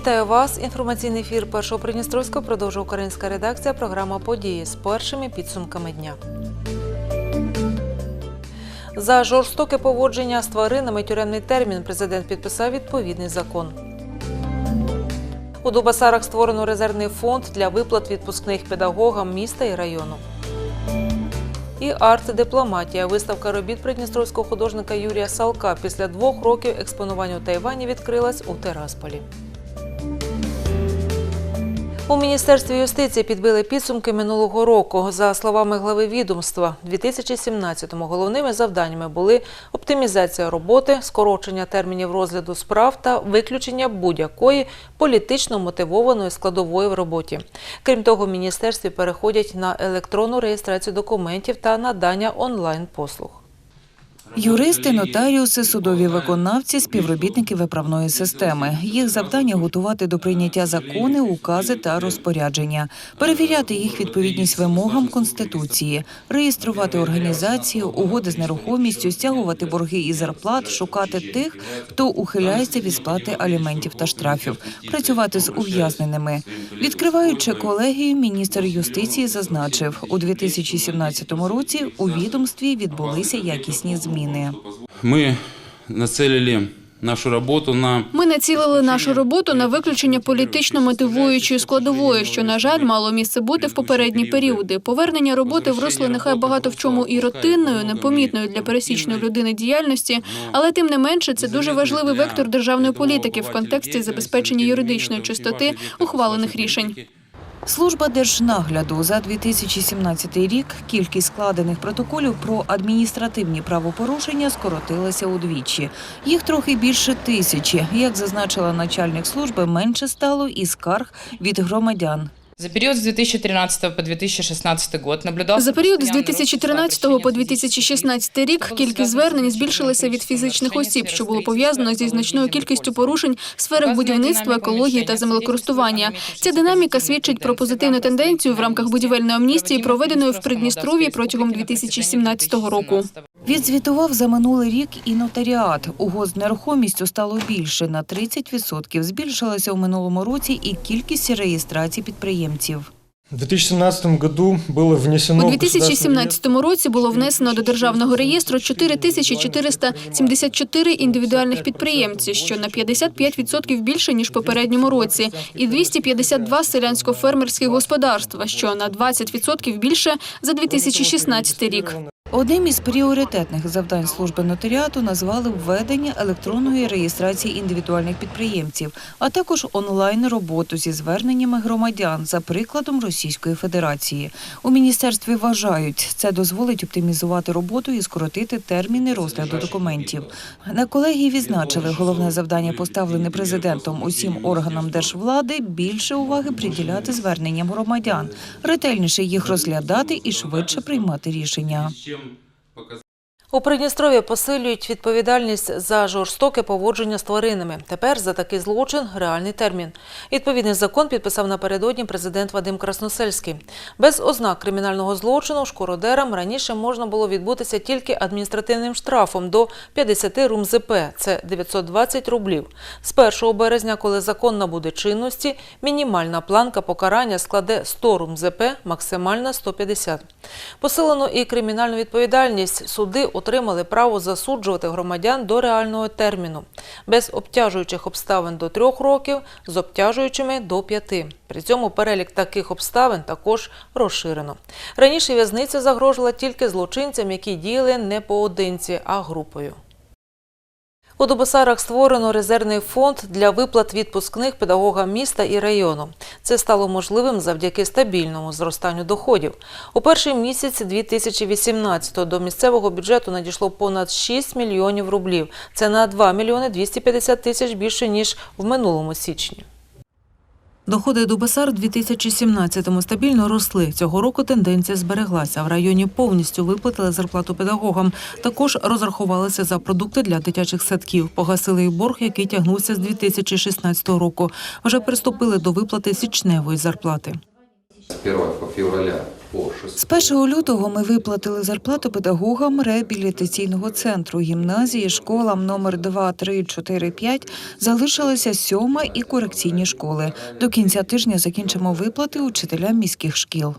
Вітаю вас. Інформаційний ефір першого Придністровського продовжує українська редакція. Програма події з першими підсумками дня. За жорстоке поводження з тваринами тюремний термін президент підписав відповідний закон. У Дубасарах створено резервний фонд для виплат відпускних педагогам міста і району. І арт-дипломатія. Виставка робіт придністровського художника Юрія Салка після двох років експонування у Тайвані відкрилась у Терасполі. У міністерстві юстиції підбили підсумки минулого року. За словами глави відомства, 2017-му головними завданнями були оптимізація роботи, скорочення термінів розгляду справ та виключення будь-якої політично мотивованої складової в роботі. Крім того, міністерстві переходять на електронну реєстрацію документів та надання онлайн послуг. Юристи, нотаріуси, судові виконавці, співробітники виправної системи. Їх завдання готувати до прийняття закони, укази та розпорядження, перевіряти їх відповідність вимогам конституції, реєструвати організації, угоди з нерухомістю, стягувати борги і зарплат, шукати тих, хто ухиляється від сплати аліментів та штрафів, працювати з ув'язненими. Відкриваючи колегію, міністр юстиції зазначив, у 2017 році у відомстві відбулися якісні зміни. Мы нацелили нашу работу на Ми націлили нашу роботу на виключення політично мотивуючої складової, що на жаль мало місце бути в попередні періоди. Повернення роботи в русло нехай багато в чому і рутинною, непомітною для пересічної людини діяльності, але тим не менше це дуже важливий вектор державної політики в контексті забезпечення юридичної чистоти ухвалених рішень. Служба держнагляду за 2017 рік кількість складених протоколів про адміністративні правопорушення скоротилася удвічі. Їх трохи більше тисячі. Як зазначила начальник служби, менше стало і скарг від громадян. За период с 2013 по 2016 год наблюдался За період з постоянный рост 2013 числа по обращений 2016 рік кількість звернень збільшилася від фізичних осіб, що було пов'язано зі значною кількістю порушень в сферах будівництва, екології та землекористування. Ця динаміка свідчить про позитивну тенденцію в рамках будівельної амністії, проведеної в Придністров'ї протягом 2017 року. Відзвітував за минулий рік і нотаріат. Угод з нерухомістю стало більше на 30%. Збільшилася у минулому році і кількість реєстрацій підприємців. В 2017 году было внесено У 2017 році було внесено до державного реєстру 4474 індивідуальних підприємці, що на 55% більше ніж в попередньому році, і 252 селянсько-фермерських господарства, що на 20% більше за 2016 рік. Одним із пріоритетних завдань служби нотаріату назвали введення електронної реєстрації індивідуальних підприємців, а також онлайн роботу зі зверненнями громадян за прикладом Російської Федерації. У міністерстві вважають, це дозволить оптимізувати роботу і скоротити терміни розгляду документів. На колегії відзначили, головне завдання, поставлене президентом усім органам держвлади, більше уваги приділяти зверненням громадян, ретельніше їх розглядати і швидше приймати рішення показати. У Придністров'ї посилюють відповідальність за жорстоке поводження з тваринами. Тепер за такий злочин реальний термін. Відповідний закон підписав напередодні президент Вадим Красносельський. Без ознак кримінального злочину шкуродерам раніше можна було відбутися тільки адміністративним штрафом до 50 рум ЗП – це 920 рублів. З 1 березня, коли закон набуде чинності, мінімальна планка покарання складе 100 рум ЗП, максимальна 150. Посилено і кримінальну відповідальність. Суди отримали право засуджувати громадян до реального терміну. Без обтяжуючих обставин до трьох років, з обтяжуючими до п'яти. При цьому перелік таких обставин також розширено. Раніше в'язниця загрожувала тільки злочинцям, які діяли не поодинці, а групою. У Дубосарах створено резервний фонд для виплат відпускних педагогам міста і району. Це стало можливим завдяки стабільному зростанню доходів. У перший місяць 2018-го до місцевого бюджету надійшло понад 6 мільйонів рублів. Це на 2 мільйони 250 тисяч більше, ніж в минулому січні. Доходи до Дубасар у 2017-му стабільно росли. Цього року тенденція збереглася. В районі повністю виплатили зарплату педагогам. Також розрахувалися за продукти для дитячих садків. Погасили і борг, який тягнувся з 2016 року. Вже приступили до виплати січневої зарплати. З 1 февраля З 1 лютого ми виплатили зарплату педагогам реабілітаційного центру гімназії, школам номер 2, 3, 4, 5 залишилися сьома і корекційні школи. До кінця тижня закінчимо виплати учителям міських шкіл.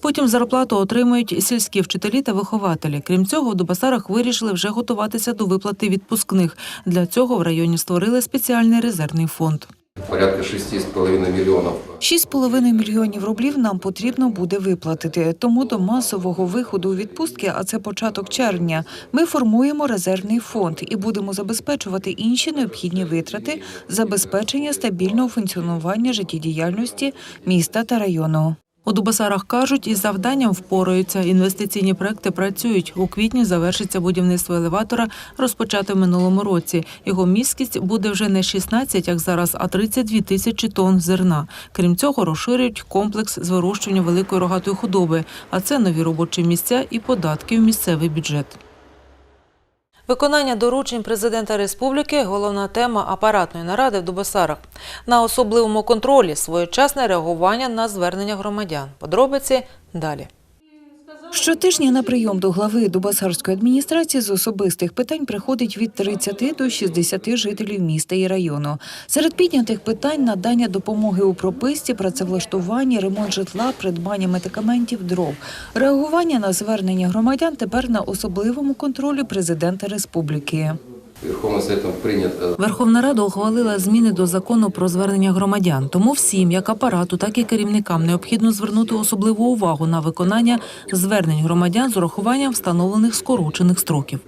Потім зарплату отримують сільські вчителі та вихователі. Крім цього, в Дубасарах вирішили вже готуватися до виплати відпускних. Для цього в районі створили спеціальний резервний фонд. Порядка 6,5 мільйонів. 6,5 мільйонів рублів нам потрібно буде виплатити. Тому до масового виходу у відпустки, а це початок червня, ми формуємо резервний фонд і будемо забезпечувати інші необхідні витрати забезпечення стабільного функціонування життєдіяльності міста та району. У Дубасарах кажуть, із завданням впораються. Інвестиційні проекти працюють. У квітні завершиться будівництво елеватора, розпочати в минулому році. Його міськість буде вже не 16, як зараз, а 32 тисячі тонн зерна. Крім цього, розширюють комплекс з вирощування великої рогатої худоби, а це нові робочі місця і податки в місцевий бюджет. Виконання доручень президента республіки головна тема апаратної наради в Дубосарах. На особливому контролі своєчасне реагування на звернення громадян. Подробиці далі. Щотижня на прийом до глави Дубасарської адміністрації з особистих питань приходить від 30 до 60 жителів міста і району. Серед піднятих питань надання допомоги у прописці, працевлаштуванні, ремонт житла, придбання медикаментів, дров. Реагування на звернення громадян тепер на особливому контролі президента республіки. Верховным Советом принят э, Верховна Рада ухвалила зміни до закону про звернення громадян. Тому всім, як апарату, так і керівникам, необхідно звернути особливу увагу на виконання звернень громадян з урахуванням встановлених скорочених строків.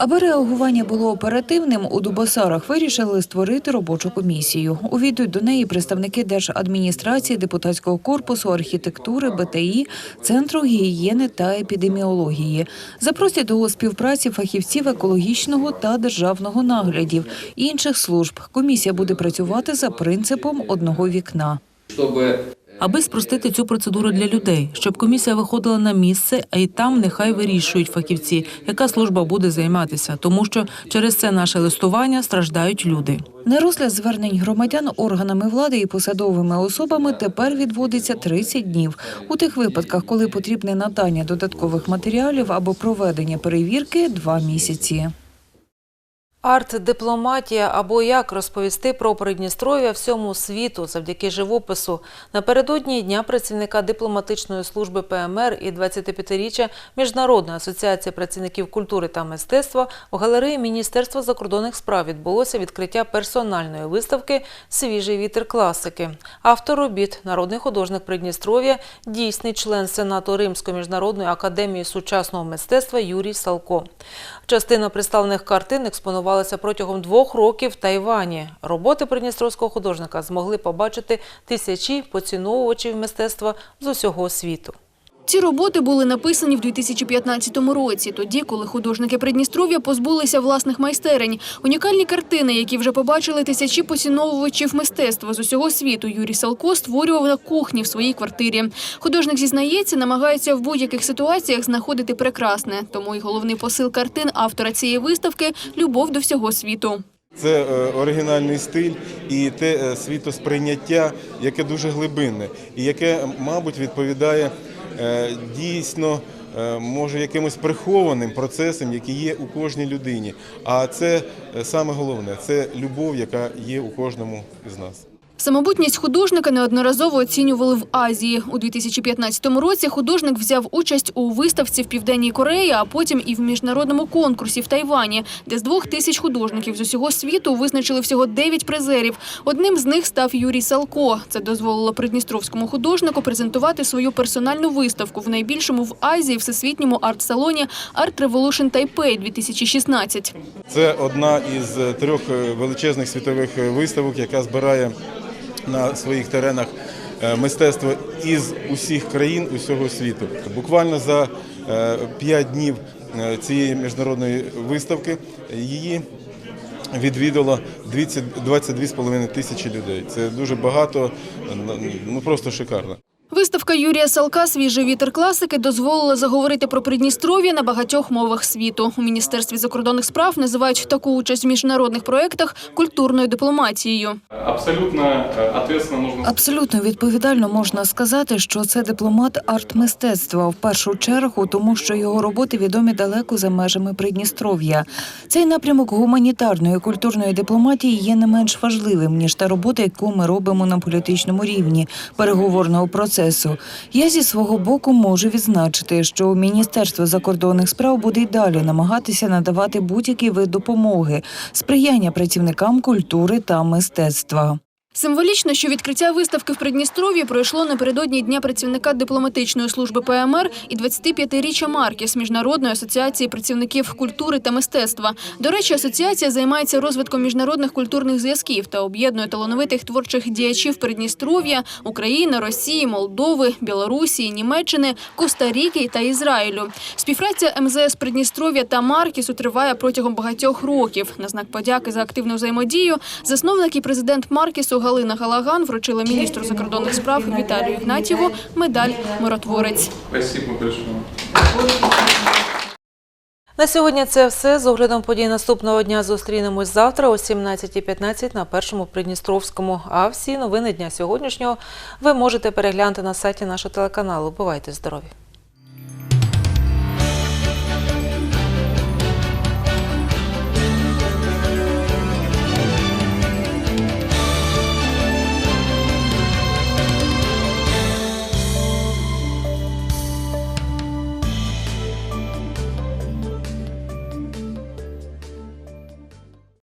Аби реагування було оперативним, у Дубосарах вирішили створити робочу комісію. Увійдуть до неї представники держадміністрації, депутатського корпусу, архітектури, БТІ, центру гігієни та епідеміології. Запросять до співпраці фахівців екологічного та державного наглядів інших служб. Комісія буде працювати за принципом одного вікна. чтобы Аби спростити цю процедуру для людей, щоб комісія виходила на місце, а й там нехай вирішують фахівці, яка служба буде займатися, тому що через це наше листування страждають люди. На розгляд звернень громадян органами влади і посадовими особами тепер відводиться 30 днів. У тих випадках, коли потрібне надання додаткових матеріалів або проведення перевірки – два місяці. Арт-дипломатія або як розповісти про Придністров'я всьому світу завдяки живопису. Напередодні Дня працівника дипломатичної служби ПМР і 25-річчя Міжнародної асоціації працівників культури та мистецтва в галереї Міністерства закордонних справ відбулося відкриття персональної виставки Свіжий вітер класики. Автор робіт, народний художник Придністров'я, дійсний член Сенату Римської міжнародної академії сучасного мистецтва Юрій Салко. Частина представлених картин експонувалася протягом двох років в Тайвані. Роботи придністровського художника змогли побачити тисячі поціновувачів мистецтва з усього світу. Ці роботи були написані в 2015 році, тоді, коли художники Придністров'я позбулися власних майстерень. Унікальні картини, які вже побачили тисячі поціновувачів мистецтва з усього світу, Юрій Салко створював на кухні в своїй квартирі. Художник зізнається, намагається в будь-яких ситуаціях знаходити прекрасне. Тому й головний посил картин автора цієї виставки любов до всього світу. Це е, оригінальний стиль і те е, світосприйняття, яке дуже глибинне, і яке, мабуть, відповідає дійсно. е, Може, якимось прихованим процесом, який є у кожній людині. А це е, саме головне це любов, яка є у кожному з нас. Самобутність художника неодноразово оцінювали в Азії. У 2015 році художник взяв участь у виставці в Південній Кореї, а потім і в міжнародному конкурсі в Тайвані, де з двох тисяч художників з усього світу визначили всього дев'ять призерів. Одним з них став Юрій Салко. Це дозволило придністровському художнику презентувати свою персональну виставку в найбільшому в Азії всесвітньому арт-салоні Art Revolution Taipei 2016. Це одна із трьох е, величезних світових е, виставок, яка збирає на своїх теренах е, мистецтво із усіх країн усього світу. Буквально за е, п'ять днів е, цієї міжнародної виставки її відвідало 20 22,5 тисячі людей. Це дуже багато, ну просто шикарно. Виставка Юрія Салка Свіжий вітер класики дозволила заговорити про Придністров'я на багатьох мовах світу. У міністерстві закордонних справ називають таку участь в міжнародних проєктах культурною дипломатією. Абсолютно э, ответственно Абсолютно відповідально можна сказати, що це дипломат арт-мистецтва в першу чергу, тому що його роботи відомі далеко за межами Придністров'я. Цей напрямок гуманітарної культурної дипломатії є не менш важливим ніж та робота, яку ми робимо на політичному рівні переговорного процесу. Я зі свого боку можу відзначити, що Міністерство закордонних справ буде й далі намагатися надавати будь-який вид допомоги, сприяння працівникам культури та мистецтва. Символічно, що відкриття виставки в Придністров'ї пройшло напередодні Дня працівника дипломатичної служби ПМР і 25-річчя Маркіс Міжнародної асоціації працівників культури та мистецтва. До речі, асоціація займається розвитком міжнародних культурних зв'язків та об'єднує талановитих творчих діячів Придністров'я, України, Росії, Молдови, Білорусі, Німеччини, Коста-Ріки та Ізраїлю. Співпраця МЗС Придністров'я та Маркісу триває протягом багатьох років. На знак подяки за активну взаємодію засновник і президент Маркісу Галина Галаган вручила міністру закордонних справ Віталію Ігнатьєву медаль Миротворець. На сьогодні це все. З оглядом подій наступного дня зустрінемось завтра о 17.15 на першому Придністровському. А всі новини дня сьогоднішнього ви можете переглянути на сайті нашого телеканалу. Бувайте здорові!